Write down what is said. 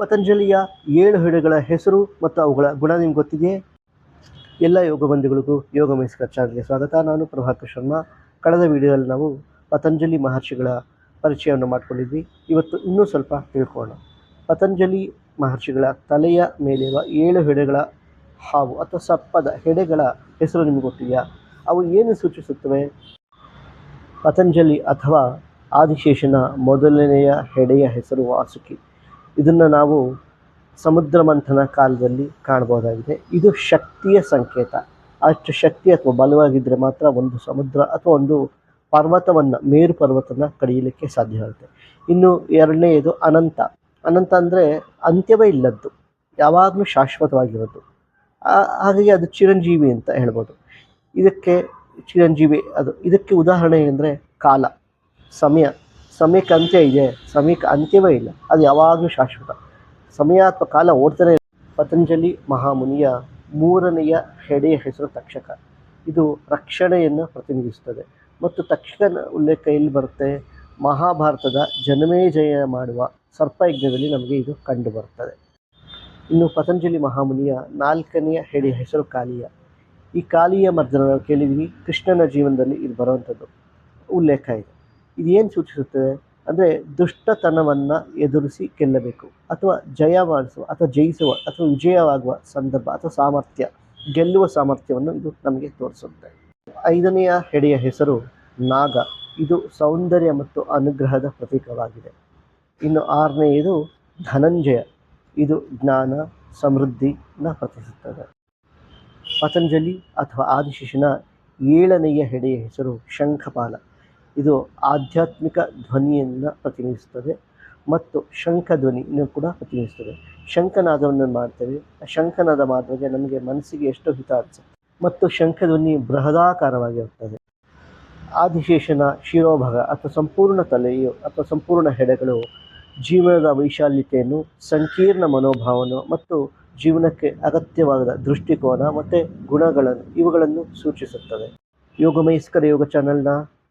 ಪತಂಜಲಿಯ ಏಳು ಹೆಡೆಗಳ ಹೆಸರು ಮತ್ತು ಅವುಗಳ ಗುಣ ನಿಮ್ಗೆ ಗೊತ್ತಿದೆಯೇ? ಎಲ್ಲ ಯೋಗ ಬಂಧುಗಳಿಗೂ ಯೋಗ ಮೈಸ್ಕರ್ ಚಾನಲ್ಗೆ ಸ್ವಾಗತ. ನಾನು ಪ್ರಭಾಕರ್ ಶರ್ಮಾ. ಕಳೆದ ವಿಡಿಯೋದಲ್ಲಿ ನಾವು ಪತಂಜಲಿ ಮಹರ್ಷಿಗಳ ಪರಿಚಯವನ್ನು ಮಾಡಿಕೊಂಡಿದ್ವಿ. ಇವತ್ತು ಇನ್ನೂ ಸ್ವಲ್ಪ ತಿಳ್ಕೊಳ್ಳೋಣ. ಪತಂಜಲಿ ಮಹರ್ಷಿಗಳ ತಲೆಯ ಮೇಲಿರುವ ಏಳು ಹೆಡೆಗಳ ಹಾವು ಅಥವಾ ಸಪ್ಪದ ಹೆಡೆಗಳ ಹೆಸರು ನಿಮ್ಗೆ ಗೊತ್ತಿದೆಯಾ? ಅವು ಏನು ಸೂಚಿಸುತ್ತವೆ? ಪತಂಜಲಿ ಅಥವಾ ಆದಿಶೇಷನ ಮೊದಲನೆಯ ಹೆಡೆಯ ಹೆಸರು ವಾಸುಕಿ. ಇದನ್ನು ನಾವು ಸಮುದ್ರ ಮಂಥನ ಕಾಲದಲ್ಲಿ ಕಾಣ್ಬೋದಾಗಿದೆ ಇದು ಶಕ್ತಿಯ ಸಂಕೇತ. ಅಷ್ಟು ಶಕ್ತಿ ಅಥವಾ ಬಲವಾಗಿದ್ದರೆ ಮಾತ್ರ ಒಂದು ಸಮುದ್ರ ಅಥವಾ ಒಂದು ಪರ್ವತವನ್ನು, ಮೇರು ಪರ್ವತನ ಕಡಿಯಲಿಕ್ಕೆ ಸಾಧ್ಯವಾಗುತ್ತೆ. ಇನ್ನು ಎರಡನೆಯದು ಅನಂತ. ಅನಂತ ಅಂದರೆ ಅಂತ್ಯವೇ ಇಲ್ಲದ್ದು. ಯಾವಾಗಲೂ ಶಾಶ್ವತವಾಗಿರೋದು. ಹಾಗಾಗಿ ಅದು ಚಿರಂಜೀವಿ ಅಂತ ಹೇಳ್ಬೋದು. ಇದಕ್ಕೆ ಚಿರಂಜೀವಿ ಅದು ಇದಕ್ಕೆ ಉದಾಹರಣೆ ಅಂದರೆ ಕಾಲ, ಸಮಯ. ಸಮಯಕ್ಕೆ ಅಂತ್ಯ ಇದೆ, ಸಮಯಕ್ಕೆ ಅಂತ್ಯವೇ ಇಲ್ಲ. ಅದು ಯಾವಾಗಲೂ ಶಾಶ್ವತ. ಸಮಯ ಅಥವಾ ಕಾಲ ಓಡ್ತಾನೆ. ಪತಂಜಲಿ ಮಹಾಮುನಿಯ ಮೂರನೆಯ ಹೆಡೆಯ ಹೆಸರು ತಕ್ಷಕ. ಇದು ರಕ್ಷಣೆಯನ್ನು ಪ್ರತಿನಿಧಿಸುತ್ತದೆ. ಮತ್ತು ತಕ್ಷಕನ ಉಲ್ಲೇಖ ಎಲ್ಲಿ ಬರುತ್ತೆ? ಮಹಾಭಾರತದ ಜನಮೇಜಯ ಮಾಡುವ ಸರ್ಪಯಜ್ಞದಲ್ಲಿ ನಮಗೆ ಇದು ಕಂಡು ಬರುತ್ತದೆ ಇನ್ನು ಪತಂಜಲಿ ಮಹಾಮುನಿಯ ನಾಲ್ಕನೆಯ ಹೆಡೆಯ ಹೆಸರು ಕಾಲಿಯ. ಈ ಕಾಲಿಯ ಮರ್ದನ ನಾವು ಕೇಳಿದ್ವಿ ಕೃಷ್ಣನ ಜೀವನದಲ್ಲಿ ಇದು ಬರುವಂಥದ್ದು. ಉಲ್ಲೇಖ ಇದೆ. ಇದೇನು ಸೂಚಿಸುತ್ತದೆ ಅಂದರೆ ದುಷ್ಟತನವನ್ನು ಎದುರಿಸಿ ಗೆಲ್ಲಬೇಕು, ಅಥವಾ ಜಯ ಮಾಡಿಸುವ, ಅಥವಾ ಜಯಿಸುವ, ಅಥವಾ ವಿಜಯವಾಗುವ ಸಂದರ್ಭ, ಅಥವಾ ಸಾಮರ್ಥ್ಯ, ಗೆಲ್ಲುವ ಸಾಮರ್ಥ್ಯವನ್ನು ಇದು ನಮಗೆ ತೋರಿಸುತ್ತೆ. ಐದನೆಯ ಹೆಡೆಯ ಹೆಸರು ನಾಗ. ಇದು ಸೌಂದರ್ಯ ಮತ್ತು ಅನುಗ್ರಹದ ಪ್ರತೀಕವಾಗಿದೆ. ಇನ್ನು ಆರನೆಯದು ಧನಂಜಯ. ಇದು ಜ್ಞಾನ, ಸಮೃದ್ಧಿನ ಪ್ರತಿಸುತ್ತದೆ. ಪತಂಜಲಿ ಅಥವಾ ಆದಿಶಿಶಿನ ಏಳನೆಯ ಹೆಡೆಯ ಹೆಸರು ಶಂಖಪಾಲ. ಇದು ಆಧ್ಯಾತ್ಮಿಕ ಧ್ವನಿಯನ್ನು ಪ್ರತಿನಿಧಿಸುತ್ತದೆ. ಮತ್ತು ಶಂಖ ಧ್ವನಿಯನ್ನು ಕೂಡ ಪ್ರತಿನಿಧಿಸುತ್ತದೆ. ಶಂಖನಾದವನ್ನು ಮಾಡ್ತೇವೆ. ಆ ಶಂಖನಾದ ಮಾತ್ರಕ್ಕೆ ನಮಗೆ ಮನಸ್ಸಿಗೆ ಎಷ್ಟು ಹಿತ ಅನಿಸುತ್ತೆ ಮತ್ತು ಶಂಖಧ್ವನಿ ಬೃಹದಾಕಾರವಾಗಿರುತ್ತದೆ. ಆದಿಶೇಷನ ಶಿರೋಭಾಗ ಅಥವಾ ಸಂಪೂರ್ಣ ತಲೆಯು ಅಥವಾ ಸಂಪೂರ್ಣ ಹೆಡೆಗಳು ಜೀವನದ ವೈಶಾಲ್ಯತೆಯನ್ನು, ಸಂಕೀರ್ಣ ಮನೋಭಾವನ ಮತ್ತು ಜೀವನಕ್ಕೆ ಅಗತ್ಯವಾದ ದೃಷ್ಟಿಕೋನ ಮತ್ತು ಗುಣಗಳನ್ನು ಇವುಗಳನ್ನು ಸೂಚಿಸುತ್ತವೆ ಯೋಗಮೈಸ್ಕರ ಯೋಗ ಚಾನಲ್ನ